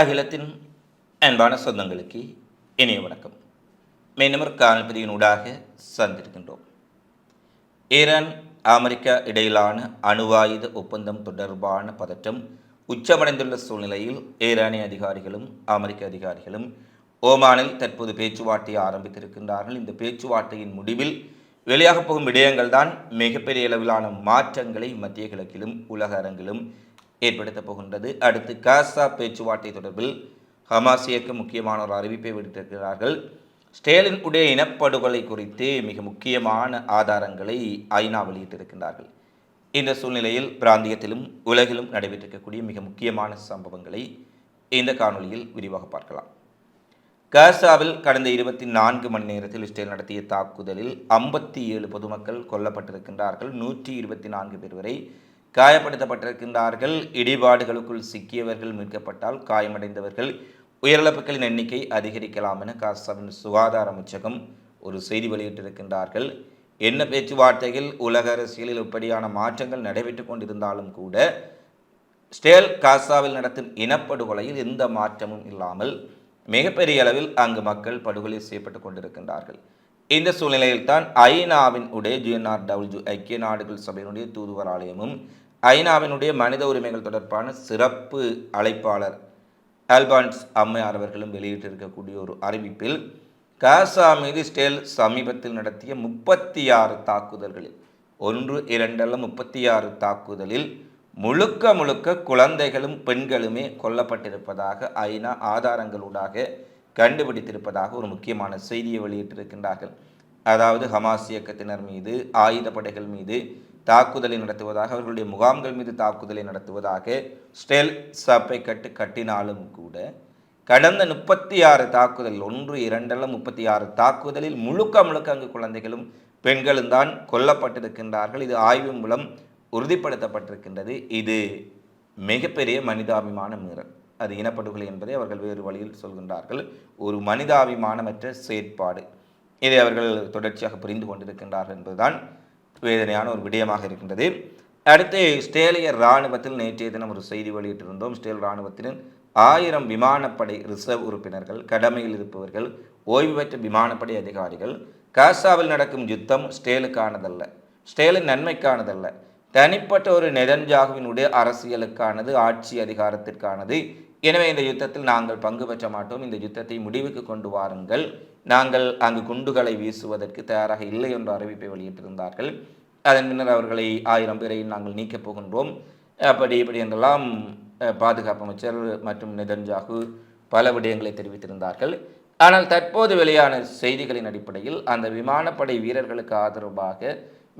அகிலத்தின் அன்பான சொந்தங்களுக்கு இனிய வணக்கம். மீனமர் ஊடாக சந்திருக்கின்றோம் ஈரான் அமெரிக்கா இடையிலான அணுவாயுத ஒப்பந்தம் தொடர்பான பதற்றம் உச்சமடைந்துள்ள சூழ்நிலையில் ஈரானிய அதிகாரிகளும் அமெரிக்க அதிகாரிகளும் ஓமானில் தற்போது பேச்சுவார்த்தையை ஆரம்பித்திருக்கின்றார்கள். இந்த பேச்சுவார்த்தையின் முடிவில் வெளியாகப் போகும் விடயங்கள் தான் மிகப்பெரிய அளவிலான மாற்றங்களை மத்திய கிழக்கிலும் உலக அரங்கிலும் ஏற்படுத்தப் போகின்றது. அடுத்து காசா பேச்சுவார்த்தை தொடர்பில் ஹமாஸ் இயக்க முக்கியமான ஒரு அறிவிப்பை விடுத்திருக்கிறார்கள். ஸ்டேலின் உடைய இனப்படுகொலை குறித்து மிக முக்கியமான ஆதாரங்களை ஐநா வெளியிட்டிருக்கின்றார்கள். இந்த சூழ்நிலையில் பிராந்தியத்திலும் உலகிலும் நடைபெற்றிருக்கக்கூடிய மிக முக்கியமான சம்பவங்களை இந்த காணொளியில் விரிவாக பார்க்கலாம். காசாவில் கடந்த இருபத்தி நான்கு மணி நேரத்தில் இஸ்ரேல் நடத்திய தாக்குதலில் ஐம்பத்தி ஏழு பொதுமக்கள் கொல்லப்பட்டிருக்கின்றார்கள். நூற்றி இருபத்தி நான்கு பேர் வரை காயப்படுத்தப்பட்டிருக்கின்றார்கள். இடிபாடுகளுக்குள் சிக்கியவர்கள் மீட்கப்பட்டால் காயமடைந்தவர்கள் உயிரிழப்புகளின் எண்ணிக்கை அதிகரிக்கலாம் என காசாவின் சுகாதார அமைச்சகம் ஒரு செய்தி வெளியிட்டிருக்கின்றார்கள். என்ன பேச்சுவார்த்தையில் உலக அரசியலில் இப்படியான மாற்றங்கள் நடைபெற்று கொண்டிருந்தாலும் கூட ஸ்டேல் காசாவில் நடத்தும் இனப்படுகொலையில் எந்த மாற்றமும் இல்லாமல் மிகப்பெரிய அளவில் அங்கு மக்கள் படுகொலை செய்யப்பட்டு கொண்டிருக்கின்றார்கள். இந்த சூழ்நிலையில்தான் ஐநாவின் உடைய ஜிஎன்ஆர் டபிள்யூ ஐக்கிய நாடுகள் சபையினுடைய தூதுவர் ஆலயமும் ஐநாவினுடைய மனித உரிமைகள் தொடர்பான சிறப்பு அழைப்பாளர் ஆல்பான்ஸ் அம்மையார் அவர்களும் வெளியிட்டிருக்கக்கூடிய ஒரு அறிவிப்பில் காசா மீது ஸ்டேல் சமீபத்தில் நடத்திய முப்பத்தி ஆறு தாக்குதல்களில் ஒன்று இரண்டல்ல முப்பத்தி ஆறு தாக்குதலில் முழுக்க முழுக்க குழந்தைகளும் பெண்களுமே கொல்லப்பட்டிருப்பதாக ஐநா ஆதாரங்களூடாக கண்டுபிடித்திருப்பதாக ஒரு முக்கியமான செய்தியை வெளியிட்டிருக்கின்றார்கள். அதாவது ஹமாஸ் இயக்கத்தினர் மீது ஆயுதப்படைகள் மீது தாக்குதலை நடத்துவதாக அவர்களுடைய முகாம்கள் மீது தாக்குதலை நடத்துவதாக ஸ்டெல் சப்பை கட்டு கட்டினாலும் கூட கடந்த முப்பத்தி ஆறு தாக்குதல் ஒன்று இரண்டெல்லாம் முப்பத்தி ஆறு தாக்குதலில் முழுக்க முழுக்க அங்கு குழந்தைகளும் பெண்களும் தான் கொல்லப்பட்டிருக்கின்றார்கள். இது ஆய்வு மூலம் உறுதிப்படுத்தப்பட்டிருக்கின்றது. இது மிகப்பெரிய மனிதாபிமான மீறல். அது இனப்படுகொலை என்பதை அவர்கள் வேறு வழியில் சொல்கின்றார்கள். ஒரு மனிதாபிமானமற்ற செயற்பாடு. இதை அவர்கள் தொடர்ச்சியாக புரிந்து கொண்டிருக்கின்றார்கள் என்பதுதான் வேதனையான ஒரு விடயமாக இருக்கின்றது. அடுத்து ஸ்டேலிய இராணுவத்தில் நேற்றைய தினம் ஒரு செய்தி வெளியிட்டிருந்தோம். ஸ்டேல் இராணுவத்தின் ஆயிரம் விமானப்படை ரிசர்வ் உறுப்பினர்கள் கடமையில் இருப்பவர்கள் ஓய்வு பெற்ற விமானப்படை அதிகாரிகள் காசாவில் நடக்கும் யுத்தம் ஸ்டேலுக்கானதல்ல ஸ்டேலின் நன்மைக்கானதல்ல. தனிப்பட்ட ஒரு நெதன்ஜாகுவினுடைய அரசியலுக்கானது ஆட்சி அதிகாரத்திற்கானது. எனவே இந்த யுத்தத்தில் நாங்கள் பங்கு பெற்ற மாட்டோம். இந்த யுத்தத்தை முடிவுக்கு கொண்டு வாருங்கள். நாங்கள் அங்கு குண்டுகளை வீசுவதற்கு தயாராக இல்லை என்ற அறிவிப்பை வெளியிட்டிருந்தார்கள். அதன் பின்னர் அவர்களை ஆயிரம் பேரை நாங்கள் நீக்கப் போகின்றோம். அப்படி இப்படி என்றெல்லாம் பாதுகாப்பு அமைச்சர் மற்றும் நெதன்ஜாகு பல விடயங்களை தெரிவித்திருந்தார்கள். ஆனால் தற்போது வெளியான செய்திகளின் அடிப்படையில் அந்த விமானப்படை வீரர்களுக்கு ஆதரவாக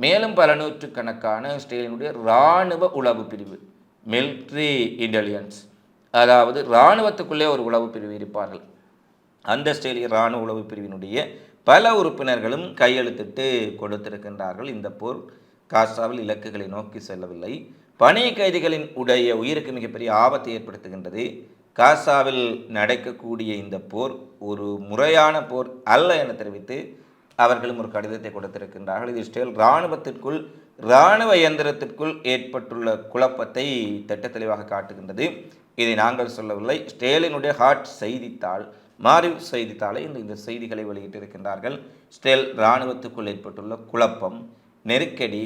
மேலும் பல நூற்றுக்கணக்கான இஸ்ரேலினுடைய இராணுவ உளவு பிரிவு மிலிட்ரி இன்டெலிஜென்ஸ் அதாவது இராணுவத்துக்குள்ளே ஒரு உளவு பிரிவு இருப்பார்கள். அந்த இஸ்ரேலிய இராணுவ உளவு பிரிவினுடைய பல உறுப்பினர்களும் கையெழுத்திட்டு கொடுத்திருக்கின்றார்கள். இந்த போர் காசாவில் இலக்குகளை நோக்கி செல்லவில்லை. பணிய கைதிகளின் உடைய உயிருக்கு மிகப்பெரிய ஆபத்தை ஏற்படுத்துகின்றது. காசாவில் நடக்கக்கூடிய இந்த போர் ஒரு முறையான போர் அல்ல என தெரிவித்து அவர்களும் ஒரு கடிதத்தை கொடுத்திருக்கின்றார்கள். இது இஸ்ரேல் இராணுவத்திற்குள் இராணுவ இயந்திரத்திற்குள் ஏற்பட்டுள்ள குழப்பத்தை திட்டத்தெளிவாக காட்டுகின்றது. இதை நாங்கள் சொல்லவில்லை. ஸ்டேலினுடைய ஹாட் செய்தித்தாள் மாறிவ் செய்தித்தாளை இந்த இந்த செய்திகளை வெளியிட்டிருக்கின்றார்கள். ஸ்டெல் இராணுவத்துக்குள் ஏற்பட்டுள்ள குழப்பம் நெருக்கடி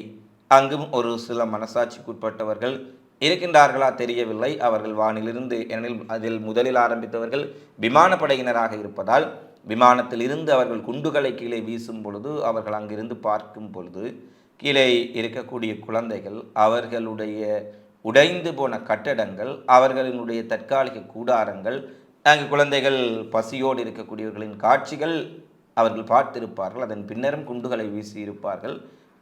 அங்கும் ஒரு சில மனசாட்சிக்குட்பட்டவர்கள் இருக்கின்றார்களா தெரியவில்லை. அவர்கள் வானிலிருந்து எனில் அதில் முதலில் ஆரம்பித்தவர்கள் விமானப்படையினராக இருப்பதால் விமானத்தில் இருந்து அவர்கள் குண்டுகளை கீழே வீசும் பொழுது அவர்கள் அங்கிருந்து பார்க்கும் பொழுது கீழே இருக்கக்கூடிய குழந்தைகள் அவர்களுடைய உடைந்து போன கட்டடங்கள் அவர்களினுடைய தற்காலிக கூடாரங்கள் அங்கு குழந்தைகள் பசியோடு இருக்கக்கூடியவர்களின் காட்சிகள் அவர்கள் பார்த்திருப்பார்கள். அதன் பின்னரும் குண்டுகளை வீசியிருப்பார்கள்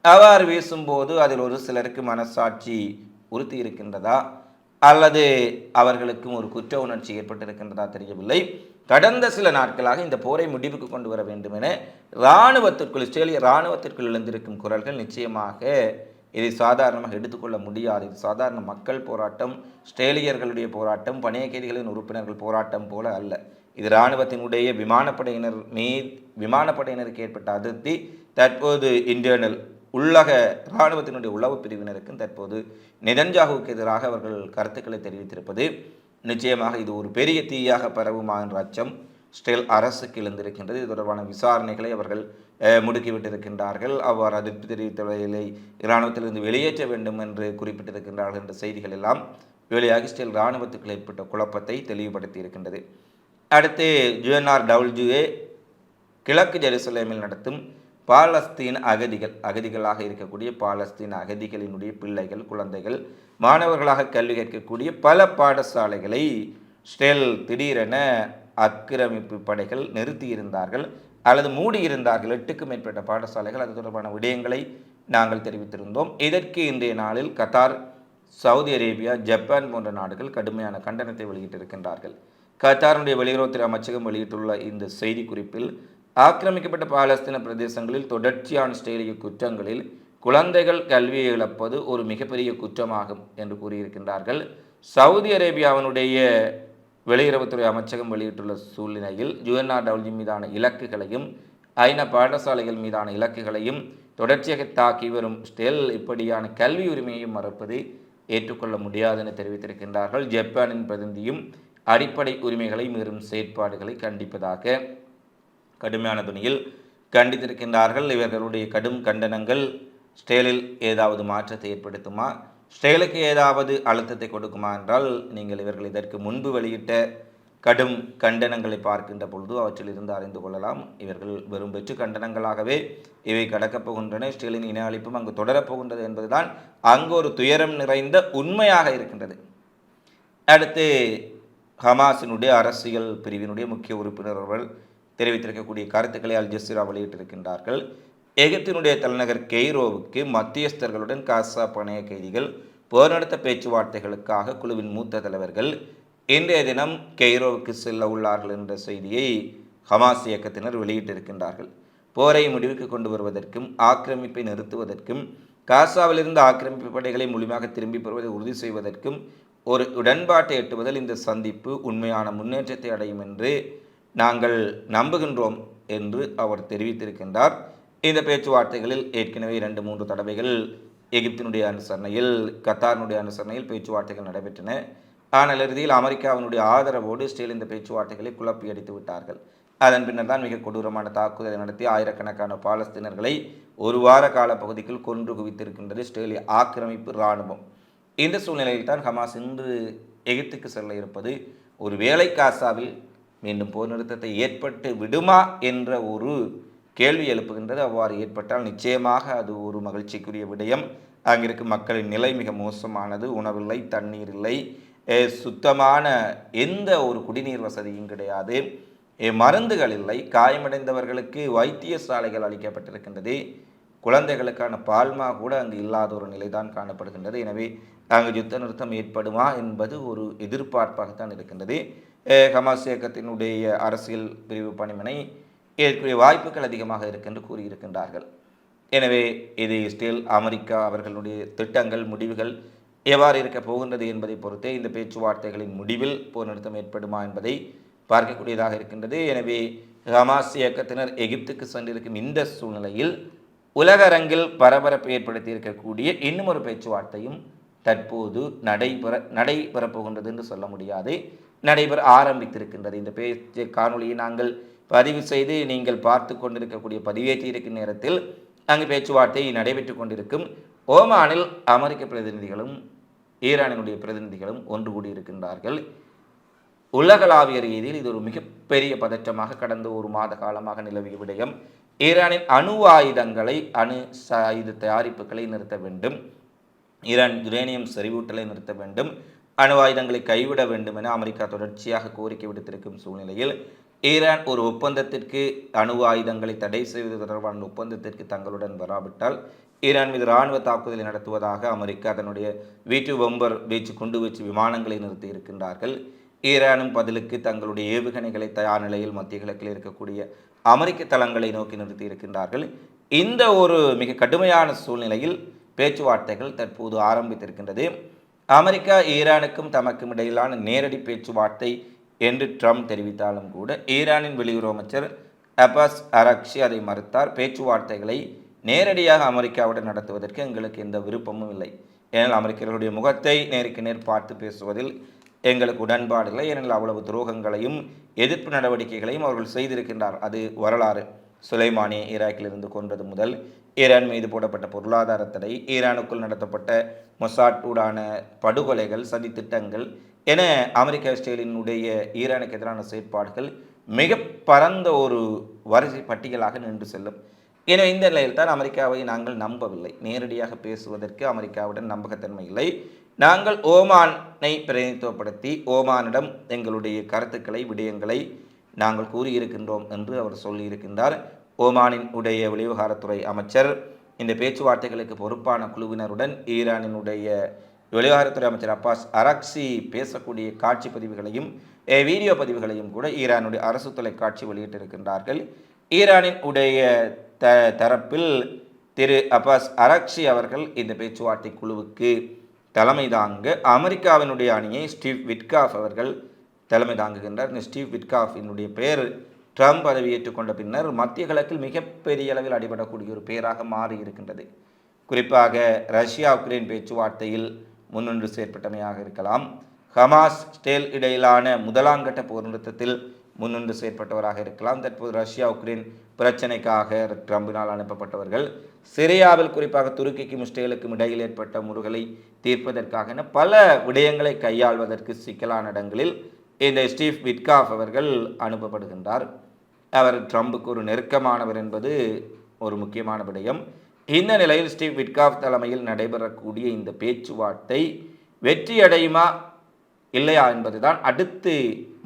அவ்வாறு வீசும்போது அதில் ஒரு சிலருக்கு மனசாட்சி உறுத்தி இருக்கின்றதா? அல்லது அவர்களுக்கும் ஒரு குற்ற உணர்ச்சி ஏற்பட்டிருக்கின்றதா தெரியவில்லை. கடந்த சில நாட்களாக இந்த போரை முடிவுக்கு கொண்டு வர வேண்டும் என இராணுவத்திற்குள் இஸ்ரேலிய இராணுவத்திற்குள் எழுந்திருக்கும் குரல்கள் நிச்சயமாக இதை சாதாரணமாக எடுத்துக்கொள்ள முடியாது. இது சாதாரண மக்கள் போராட்டம் ஸ்ட்ரேலியர்களுடைய போராட்டம் பணிய உறுப்பினர்கள் போராட்டம் போல அல்ல. இது இராணுவத்தினுடைய விமானப்படையினர் மீ விமானப்படையினருக்கு ஏற்பட்ட அதிருப்தி தற்போது இன்டர்னல் உள்ளக இராணுவத்தினுடைய உளவு பிரிவினருக்கும் தற்போது நெதன்ஜாகுவுக்கு எதிராக அவர்கள் கருத்துக்களை தெரிவித்திருப்பது நிச்சயமாக இது ஒரு பெரிய தீயாக பரவுமா என்ற அச்சம் ஸ்டில் அரசுக்கு எழுந்திருக்கின்றது. இது தொடர்பான விசாரணைகளை அவர்கள் முடுக்கிவிட்டிருக்கின்றார்கள். அவ்வாறு அதிருப்தி தெரிவித்தவர்களை இராணுவத்திலிருந்து வெளியேற்ற வேண்டும் என்று குறிப்பிட்டிருக்கின்றார்கள் என்ற செய்திகள் எல்லாம் வெளியாகி ஸ்டில் இராணுவத்துக்கு ஏற்பட்ட குழப்பத்தை தெளிவுபடுத்தி இருக்கின்றது. அடுத்து ஜுஎன்ஆர் டபிள்யூஏ கிழக்கு ஜெருசலேமில் நடத்தும் பாலஸ்தீன் அகதிகள் அகதிகளாக இருக்கக்கூடிய பாலஸ்தீன் அகதிகளினுடைய பிள்ளைகள் குழந்தைகள் மாணவர்களாக கல்வி கற்கக்கூடிய பல பாடசாலைகளை ஸ்டெல் திடீரென ஆக்கிரமிப்பு படைகள் நிறுத்தியிருந்தார்கள் அல்லது மூடியிருந்தார்கள். எட்டுக்கும் மேற்பட்ட பாடசாலைகள் அது தொடர்பான விடயங்களை நாங்கள் தெரிவித்திருந்தோம். இதற்கு இன்றைய நாளில் கத்தார் சவுதி அரேபியா ஜப்பான் போன்ற நாடுகள் கடுமையான கண்டனத்தை வெளியிட்டிருக்கின்றார்கள். கத்தாருடைய வெளியுறவுத்துறை அமைச்சகம் வெளியிட்டுள்ள இந்த செய்திக்குறிப்பில் ஆக்கிரமிக்கப்பட்ட பாலஸ்தீன பிரதேசங்களில் தொடர்ச்சியான ஸ்டேலிய குற்றங்களில் குழந்தைகள் கல்வியை இழப்பது ஒரு மிகப்பெரிய குற்றமாகும் என்று கூறியிருக்கின்றார்கள். சவுதி அரேபியாவினுடைய வெளியுறவுத்துறை அமைச்சகம் வெளியிட்டுள்ள சூழ்நிலையில் யுஎன்ஆர்டபிள்யூ மீதான இலக்குகளையும் ஐநா பாடசாலைகள் மீதான இலக்குகளையும் தொடர்ச்சியாக தாக்கி வரும் ஸ்டெல் இப்படியான கல்வி உரிமையையும் மறுப்பது ஏற்றுக்கொள்ள முடியாது என தெரிவித்திருக்கின்றார்கள். ஜப்பானின் பிரதிநிதியும் அடிப்படை உரிமைகளை மீறும் செயற்பாடுகளை கண்டிப்பதாக கடுமையான துணியில் கண்டித்திருக்கின்றார்கள். இவர்களுடைய கடும் கண்டனங்கள் ஸ்டேலில் ஏதாவது மாற்றத்தை ஏற்படுத்துமா? ஸ்டைலுக்கு ஏதாவது அழுத்தத்தை கொடுக்குமா என்றால் நீங்கள் இவர்கள் இதற்கு முன்பு வெளியிட்ட கடும் கண்டனங்களை பார்க்கின்ற பொழுது அவற்றில் இருந்து அறிந்து கொள்ளலாம். இவர்கள் வெறும் வெற்று கண்டனங்களாகவே இவை கடக்கப் போகின்றன. ஸ்டீலின் இன அழிப்பும் அங்கு தொடரப் போகின்றது என்பதுதான் அங்கு ஒரு துயரம் நிறைந்த உண்மையாக இருக்கின்றது. அடுத்து ஹமாஸினுடைய அரசியல் பிரிவினுடைய முக்கிய உறுப்பினர்கள் தெரிவித்திருக்கக்கூடிய கருத்துக்களை அல் ஜசீரா வெளியிட்டிருக்கின்றார்கள். எகிப்தினுடைய தலைநகர் கெய்ரோவுக்கு மத்தியஸ்தர்களுடன் காசா பணைய கைதிகள் போர் நடத்த பேச்சுவார்த்தைகளுக்காக குழுவின் மூத்த தலைவர்கள் இன்றைய தினம் கெய்ரோவுக்கு செல்ல உள்ளார்கள் என்ற செய்தியை ஹமாஸ் இயக்கத்தினர் வெளியிட்டிருக்கின்றார்கள். போரை முடிவுக்கு கொண்டு வருவதற்கும் ஆக்கிரமிப்பை நிறுத்துவதற்கும் காசாவிலிருந்து ஆக்கிரமிப்பு படைகளை முழுமையாக திரும்பி பெறுவதை உறுதி செய்வதற்கும் ஒரு உடன்பாட்டை எட்டுவதில் இந்த சந்திப்பு உண்மையான முன்னேற்றத்தை அடையும் என்று நாங்கள் நம்புகின்றோம் என்று அவர் தெரிவித்திருக்கின்றார். இந்த பேச்சுவார்த்தைகளில் ஏற்கனவே இரண்டு மூன்று தடவைகள் எகிப்தினுடைய அனுசரணையில் கத்தாரினுடைய அனுசரணையில் பேச்சுவார்த்தைகள் நடைபெற்றன. ஆனால் இறுதியில் அமெரிக்காவினுடைய ஆதரவோடு ஸ்டீல் இந்த பேச்சுவார்த்தைகளை குழப்பி அடித்து விட்டார்கள். அதன் பின்னர் தான் மிக கொடூரமான தாக்குதலை நடத்தி ஆயிரக்கணக்கான பாலஸ்தீனர்களை ஒரு வார கால பகுதிக்குள் கொன்று குவித்திருக்கின்றது ஸ்டேலிய ஆக்கிரமிப்பு இராணுவம். இந்த சூழ்நிலையில் தான் ஹமாஸ் இன்று எகிப்துக்கு செல்ல இருப்பது ஒரு வேலை காசாவில் மீண்டும் போர் நிறுத்தத்தை ஏற்பட்டு விடுமா என்ற ஒரு கேள்வி எழுப்புகின்றது. அவ்வாறு ஏற்பட்டால் நிச்சயமாக அது ஒரு மகிழ்ச்சிக்குரிய விடயம். அங்கிருக்கும் மக்களின் நிலை மிக மோசமானது. உணவில்லை தண்ணீர் இல்லை சுத்தமான எந்த ஒரு குடிநீர் வசதியும் கிடையாது. மருந்துகள் இல்லை. காயமடைந்தவர்களுக்கு வைத்தியசாலைகள் அளிக்கப்பட்டிருக்கின்றது. குழந்தைகளுக்கான பால்மா கூட அங்கு இல்லாத ஒரு நிலைதான் காணப்படுகின்றது. எனவே அங்கு யுத்த நிறுத்தம் ஏற்படுமா என்பது ஒரு எதிர்பார்ப்பாகத்தான் இருக்கின்றது. ஹமாஸ் இயக்கத்தினுடைய அரசியல் பிரிவு பணிமனை இதற்குரிய வாய்ப்புகள் அதிகமாக இருக்கென்று கூறியிருக்கின்றார்கள். எனவே இது ஸ்டில் அமெரிக்கா அவர்களுடைய திட்டங்கள் முடிவுகள் எவ்வாறு இருக்க போகின்றது என்பதை பொறுத்தே இந்த பேச்சுவார்த்தைகளின் முடிவில் போர் நிறுத்தம் ஏற்படுமா என்பதை பார்க்கக்கூடியதாக இருக்கின்றது. எனவே ஹமாஸ் இயக்கத்தினர் எகிப்துக்கு சென்றிருக்கும் இந்த சூழ்நிலையில் உலக அரங்கில் பரபரப்பு ஏற்படுத்தி இருக்கக்கூடிய இன்னும் ஒரு பேச்சுவார்த்தையும் தற்போது நடைபெற நடைபெறப் போகின்றது என்று சொல்ல முடியாது. நடைபெற ஆரம்பித்திருக்கின்றது. இந்த பேச்சு காணொளியை நாங்கள் பதிவு செய்து நீங்கள் பார்த்து கொண்டிருக்கக்கூடிய பதிவேற்றி இருக்கும் நேரத்தில் அங்கு பேச்சுவார்த்தை நடைபெற்று கொண்டிருக்கும் ஓமானில் அமெரிக்க பிரதிநிதிகளும் ஈரானினுடைய பிரதிநிதிகளும் ஒன்று கூடியிருக்கின்றார்கள். உலகளாவிய ரீதியில் இது ஒரு மிகப்பெரிய பதற்றமாக கடந்த ஒரு மாத காலமாக நிலவிய விடயம். ஈரானின் அணு ஆயுதங்களை அணு ஆயுத தயாரிப்புகளை நிறுத்த வேண்டும். ஈரான் யுரேனியம் செறிவூட்டலை நிறுத்த வேண்டும். அணு ஆயுதங்களை கைவிட வேண்டும் என அமெரிக்கா தொடர்ச்சியாக கோரிக்கை விடுத்திருக்கும் சூழ்நிலையில் ஈரான் ஒரு ஒப்பந்தத்திற்கு அணு ஆயுதங்களை தடை செய்வது தொடர்பான ஒப்பந்தத்திற்கு தங்களுடன் வராவிட்டால் ஈரான் மீது இராணுவ தாக்குதலை நடத்துவதாக அமெரிக்கா தன்னுடைய வீட்டு பொம்பர் வீச்சு குண்டு வீச்சு விமானங்களை நிறுத்தி இருக்கின்றார்கள். ஈரானும் பதிலுக்கு தங்களுடைய ஏவுகணைகளை தயார் நிலையில் மத்திய கிழக்கில் இருக்கக்கூடிய அமெரிக்க தளங்களை நோக்கி நிறுத்தி இருக்கின்றார்கள். இந்த ஒரு மிக கடுமையான சூழ்நிலையில் பேச்சுவார்த்தைகள் தற்போது ஆரம்பித்திருக்கின்றது. அமெரிக்கா ஈரானுக்கும் தமக்கும் இடையிலான நேரடி பேச்சுவார்த்தை என்று ட்ரம்ப் தெரிவித்தாலும் கூட ஈரானின் வெளியுறவு அமைச்சர் அபாஸ் அரக்ஷி அதை மறுத்தார். பேச்சுவார்த்தைகளை நேரடியாக அமெரிக்காவுடன் நடத்துவதற்கு எங்களுக்கு எந்த விருப்பமும் இல்லை. ஏனால் அமெரிக்கர்களுடைய முகத்தை நேருக்கு நேர் பார்த்து பேசுவதில் எங்களுக்கு உடன்பாடு இல்லை. ஏனெனில் அவ்வளவு துரோகங்களையும் எதிர்ப்பு நடவடிக்கைகளையும் அவர்கள் செய்திருக்கின்றார். அது வரலாறு. சுலைமானியை ஈராக்கிலிருந்து கொன்றது முதல் ஈரான் மீது போடப்பட்ட பொருளாதார தடை ஈரானுக்குள் நடத்தப்பட்ட மொசாட்டூடான படுகொலைகள் சதித்திட்டங்கள் என அமெரிக்க இஸ்ரேலினுடைய ஈரானுக்கு எதிரான செயற்பாடுகள் மிக பரந்த ஒரு வரிசை பட்டியலாக நின்று செல்லும். எனவே இந்த நிலையில் தான் அமெரிக்காவை நாங்கள் நம்பவில்லை. நேரடியாக பேசுவதற்கு அமெரிக்காவுடன் நம்பகத்தன்மை இல்லை. நாங்கள் ஓமானை பிரதிநிதித்துவப்படுத்தி ஓமானிடம் எங்களுடைய கருத்துக்களை விடயங்களை நாங்கள் கூறியிருக்கின்றோம் என்று அவர் சொல்லியிருக்கின்றார். ஓமானின் உடைய வெளிவிவகாரத்துறை அமைச்சர் இந்த பேச்சுவார்த்தைகளுக்கு பொறுப்பான குழுவினருடன் ஈரானினுடைய வெளிவாரத்துறை அமைச்சர் அப்பாஸ் அரக்சி பேசக்கூடிய காட்சி பதிவுகளையும் வீடியோ பதிவுகளையும் கூட ஈரானுடைய அரசு தொலைக்காட்சி வெளியிட்டிருக்கின்றார்கள். ஈரானின் உடைய த தரப்பில் திரு அப்பாஸ் அரக்ஷி அவர்கள் இந்த பேச்சுவார்த்தை குழுவுக்கு தலைமை தாங்க அமெரிக்காவினுடைய அணியை ஸ்டீவ் விட்காஃப் அவர்கள் தலைமை தாங்குகின்றார். இந்த ஸ்டீவ் விட்காஃபினுடைய பெயர் ட்ரம்ப் பதவியேற்றுக் கொண்ட பின்னர் மத்திய கிழக்கில் மிகப்பெரிய அளவில் அடிபடக்கூடிய ஒரு பெயராக மாறி இருக்கின்றது குறிப்பாக ரஷ்யா உக்ரைன் பேச்சுவார்த்தையில் முன்னின்று செயற்பட்டமையாக இருக்கலாம். ஹமாஸ் ஸ்டேல் இடையிலான முதலாங்கட்ட போர் நிறுத்தத்தில் முன்னின்று செயற்பட்டவராக இருக்கலாம். தற்போது ரஷ்யா உக்ரைன் பிரச்சனைக்காக ட்ரம்பினால் அனுப்பப்பட்டவர்கள். சிரியாவில் குறிப்பாக துருக்கிக்கும் இஸ்ரேலுக்கும் இடையில் ஏற்பட்ட முருகலை தீர்ப்பதற்காக என பல விடயங்களை கையாள்வதற்கு சிக்கலான இடங்களில் இந்த ஸ்டீவ் விட்காஃப் அவர்கள் அனுப்பப்படுகின்றார். அவர் ட்ரம்புக்கு ஒரு நெருக்கமானவர் என்பது ஒரு முக்கியமான விடயம். இந்த நிலையில் ஸ்டீவ் விட்காஃப் தலைமையில் நடைபெறக்கூடிய இந்த பேச்சுவார்த்தை வெற்றியடையுமா இல்லையா என்பதுதான் அடுத்து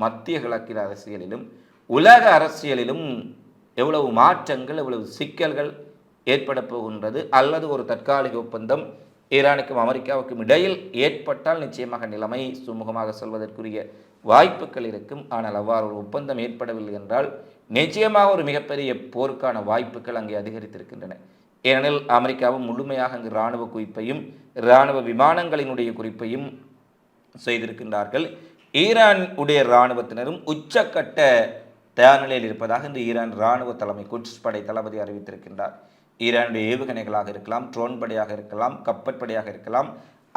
மத்திய கிழக்கில் அரசியலிலும் உலக அரசியலிலும் எவ்வளவு மாற்றங்கள் எவ்வளவு சிக்கல்கள் ஏற்பட போகின்றது அல்லது ஒரு தற்காலிக ஒப்பந்தம் ஈரானுக்கும் அமெரிக்காவுக்கும் இடையில் ஏற்பட்டால் நிச்சயமாக நிலைமை சுமூகமாக செல்வதற்குரிய வாய்ப்புகள் இருக்கும். ஆனால் அவ்வாறு ஒரு ஒப்பந்தம் ஏற்படவில்லை என்றால் நிச்சயமாக ஒரு மிகப்பெரிய போருக்கான வாய்ப்புகள் அங்கே அதிகரித்திருக்கின்றன. ஏனெனில் அமெரிக்காவும் முழுமையாக அங்கு இராணுவ குவிப்பையும் இராணுவ விமானங்களினுடைய குறிப்பையும் செய்திருக்கின்றார்கள். ஈரான் உடைய இராணுவத்தினரும் உச்சக்கட்ட தயார் நிலையில் இருப்பதாக இந்த ஈரான் இராணுவ தலைமை குட்ஸ் படை தளபதி அறிவித்திருக்கின்றார். ஈரானுடைய ஏவுகணைகளாக இருக்கலாம் ட்ரோன் படையாக இருக்கலாம் கப்பற்படையாக இருக்கலாம்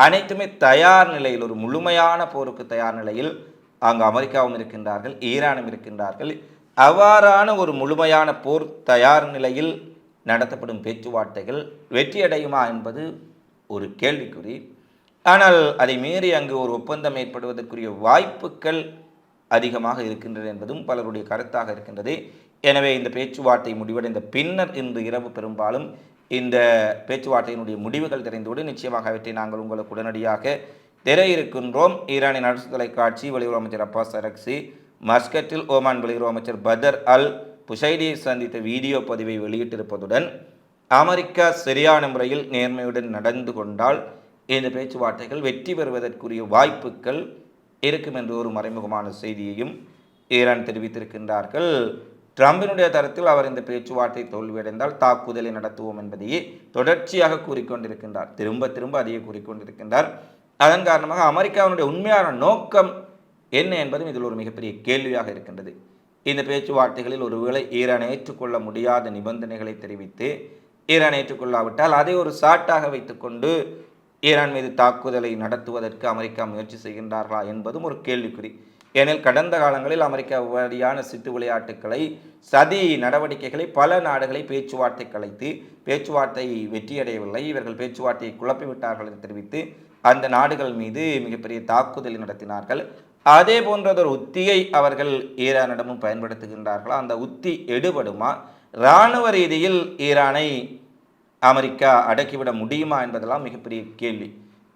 அனைத்துமே தயார் நிலையில் ஒரு முழுமையான போருக்கு தயார் நிலையில் அங்கு அமெரிக்காவும் இருக்கின்றார்கள் ஈரானும் இருக்கின்றார்கள். அவ்வாறான ஒரு முழுமையான போர் தயார் நிலையில் நடத்தப்படும் பேச்சுவார்த்தைகள் வெற்றியடையுமா என்பது ஒரு கேள்விக்குறி. ஆனால் அதை மீறி அங்கு ஒரு ஒப்பந்தம் ஏற்படுவதற்குரிய வாய்ப்புகள் அதிகமாக இருக்கின்றன என்பதும் பலருடைய கருத்தாக இருக்கின்றது. எனவே இந்த பேச்சுவார்த்தை முடிவடைந்த பின்னர் இன்று இரவு பெரும்பாலும் இந்த பேச்சுவார்த்தையினுடைய முடிவுகள் தெரிந்தோடு நிச்சயமாக அவற்றை நாங்கள் உங்களுக்கு உடனடியாக தெர இருக்கின்றோம். ஈரானின் அரசு தொலைக்காட்சி வெளியுறவு அமைச்சர் அப்பாஸ் அரக்சி மஸ்கட்டில் ஓமான் வெளியுறவு அமைச்சர் பதர் அல் புஷைடியை சந்தித்த வீடியோ பதிவை வெளியிட்டிருப்பதுடன் அமெரிக்கா சரியான முறையில் நேர்மையுடன் நடந்து கொண்டால் இந்த பேச்சுவார்த்தைகள் வெற்றி பெறுவதற்குரிய வாய்ப்புகள் இருக்கும் என்ற ஒரு மறைமுகமான செய்தியையும் ஈரான் தெரிவித்திருக்கின்றார்கள். ட்ரம்பினுடைய தரத்தில் அவர் இந்த பேச்சுவார்த்தை தோல்வியடைந்தால் தாக்குதலை நடத்துவோம் என்பதையே தொடர்ச்சியாக கூறிக்கொண்டிருக்கின்றார். திரும்ப திரும்ப அதையே கூறிக்கொண்டிருக்கின்றார். அதன் காரணமாக அமெரிக்காவினுடைய உண்மையான நோக்கம் என்ன என்பதும் இதில் ஒரு மிகப்பெரிய கேள்வியாக இருக்கின்றது. இந்த பேச்சுவார்த்தைகளில் ஒருவேளை ஈரான் ஏற்றுக்கொள்ள முடியாத நிபந்தனைகளை தெரிவித்து ஈரான் ஏற்றுக்கொள்ளாவிட்டால் அதை ஒரு சாட்டாக வைத்துக்கொண்டு ஈரான் மீது தாக்குதலை நடத்துவதற்கு அமெரிக்கா முயற்சி செய்கின்றார்களா என்பதும் ஒரு கேள்விக்குறி. ஏனெனில் கடந்த காலங்களில் அமெரிக்கா வழியான சித்து விளையாட்டுக்களை சதி நடவடிக்கைகளை பல நாடுகளை பேச்சுவார்த்தை கலைத்து பேச்சுவார்த்தை வெற்றியடையவில்லை இவர்கள் பேச்சுவார்த்தையை குழப்பிவிட்டார்கள் என்று தெரிவித்து அந்த நாடுகள் மீது மிகப்பெரிய தாக்குதலை நடத்தினார்கள். அதே போன்றதொரு உத்தியை அவர்கள் ஈரானிடமும் பயன்படுத்துகின்றார்களா? அந்த உத்தி எடுபடுமா? இராணுவ ரீதியில் ஈரானை அமெரிக்கா அடக்கிவிட முடியுமா என்பதெல்லாம் மிகப்பெரிய கேள்வி.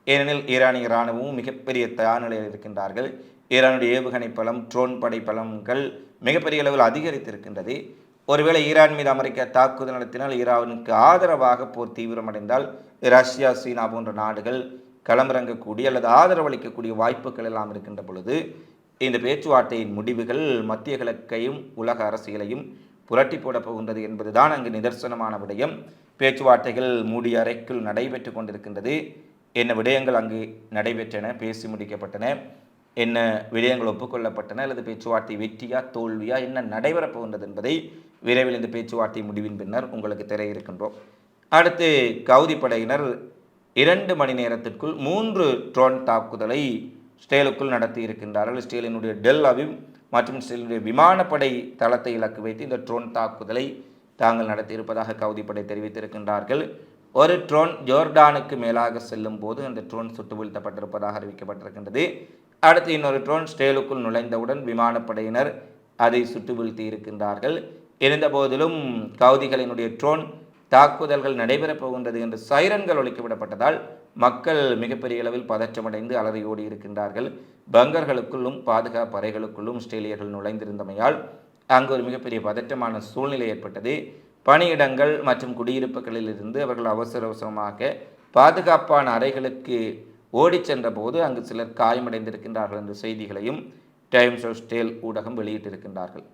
ஏனெனில் ஈரானிய இராணுவமும் மிகப்பெரிய தயார் நிலையில் இருக்கின்றார்கள். ஈரானுடைய ஏவுகணை பலம் ட்ரோன் படை பலங்கள் மிகப்பெரிய அளவில் அதிகரித்திருக்கின்றது. ஒருவேளை ஈரான் மீது அமெரிக்கா தாக்குதல் நடத்தினால் ஈரானுக்கு ஆதரவாக போர் தீவிரமடைந்தால் ரஷ்யா சீனா போன்ற நாடுகள் களமிறங்கக்கூடிய அல்லது ஆதரவளிக்கக்கூடிய வாய்ப்புகள் எல்லாம் இருக்கின்ற பொழுது இந்த பேச்சுவார்த்தையின் முடிவுகள் மத்திய கிழக்கையும் உலக அரசியலையும் புரட்டி போடப் போகின்றது என்பதுதான் அங்கு நிதர்சனமான விடயம். பேச்சுவார்த்தைகள் மூடிய அறைக்குள் நடைபெற்று கொண்டிருக்கின்றது. என்ன விடயங்கள் அங்கு நடைபெற்றன பேசி முடிக்கப்பட்டன என்ன விடயங்கள் ஒப்புக்கொள்ளப்பட்டன அல்லது பேச்சுவார்த்தை வெற்றியா தோல்வியா என்ன நடைபெறப் போகின்றது என்பதை விரைவில் இந்த பேச்சுவார்த்தை முடிவின் பின்னர் உங்களுக்கு தெரிய இருக்கின்றோம். அடுத்து கவுதி படையினர் இரண்டு மணி நேரத்திற்குள் மூன்று ட்ரோன் தாக்குதலை ஸ்டேலுக்குள் நடத்தி இருக்கின்றார்கள். ஸ்டேலினுடைய டெல் அவிவ் மற்றும் ஸ்டேலினுடைய விமானப்படை தளத்தை இலக்கு வைத்து இந்த ட்ரோன் தாக்குதலை தாங்கள் நடத்தியிருப்பதாக கவுதிப்படை தெரிவித்திருக்கின்றார்கள். ஒரு ட்ரோன் ஜோர்டானுக்கு மேலாக செல்லும் போது அந்த ட்ரோன் சுட்டு வீழ்த்தப்பட்டிருப்பதாக அறிவிக்கப்பட்டிருக்கின்றது. அடுத்து இன்னொரு ட்ரோன் ஸ்டேலுக்குள் நுழைந்தவுடன் விமானப்படையினர் அதை சுட்டு வீழ்த்தி இருக்கின்றார்கள். இருந்தபோதிலும் கவுதிகளினுடைய ட்ரோன் தாக்குதல்கள் நடைபெறப் போகின்றது என்று சைரன்கள் ஒழிக்கப்படப்பட்டதால் மக்கள் மிகப்பெரிய அளவில் பதற்றமடைந்து அலறியோடி இருக்கின்றார்கள். பங்கர்களுக்குள்ளும் பாதுகாப்பு அறைகளுக்குள்ளும் ஆஸ்திரேலியர்கள் நுழைந்திருந்தமையால் அங்கு ஒரு மிகப்பெரிய பதற்றமான சூழ்நிலை ஏற்பட்டது. பணியிடங்கள் மற்றும் குடியிருப்புகளில் இருந்து அவர்கள் அவசர அவசரமாக பாதுகாப்பான அறைகளுக்கு ஓடிச் சென்றபோது அங்கு சிலர் காயமடைந்திருக்கின்றார்கள் என்ற செய்திகளையும் டைம்ஸ் ஆஃப் ஸ்டேல் ஊடகம் வெளியிட்டிருக்கின்றார்கள்.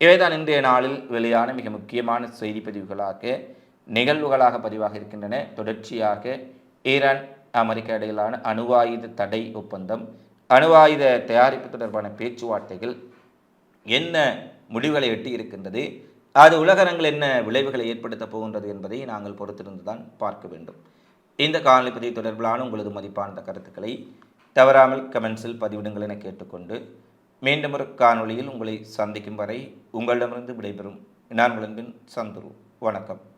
இவைதான் இன்றைய நாளில் வெளியான மிக முக்கியமான செய்தி பதிவுகளாக நிகழ்வுகளாக பதிவாக இருக்கின்றன. தொடர்ச்சியாக ஈரான் அமெரிக்கா இடையிலான அணுவாயுத தடை ஒப்பந்தம் அணுவாயுத தயாரிப்பு தொடர்பான பேச்சுவார்த்தைகள் என்ன முடிவுகளை எட்டி இருக்கின்றது அது உலகரங்கள் என்ன விளைவுகளை ஏற்படுத்தப் போகின்றது என்பதை நாங்கள் பொறுத்திருந்து தான் பார்க்க வேண்டும். இந்த காணொலி பதிவு தொடர்பிலான உங்களது மதிப்பான கருத்துக்களை தவறாமல் கமெண்ட்ஸில் பதிவிடுங்கள் என கேட்டுக்கொண்டு மீண்டும் ஒரு காணொளியில் உங்களை சந்திக்கும் வரை உங்களிடமிருந்து விடைபெறும். நான் உங்களின் சந்துரு. வணக்கம்.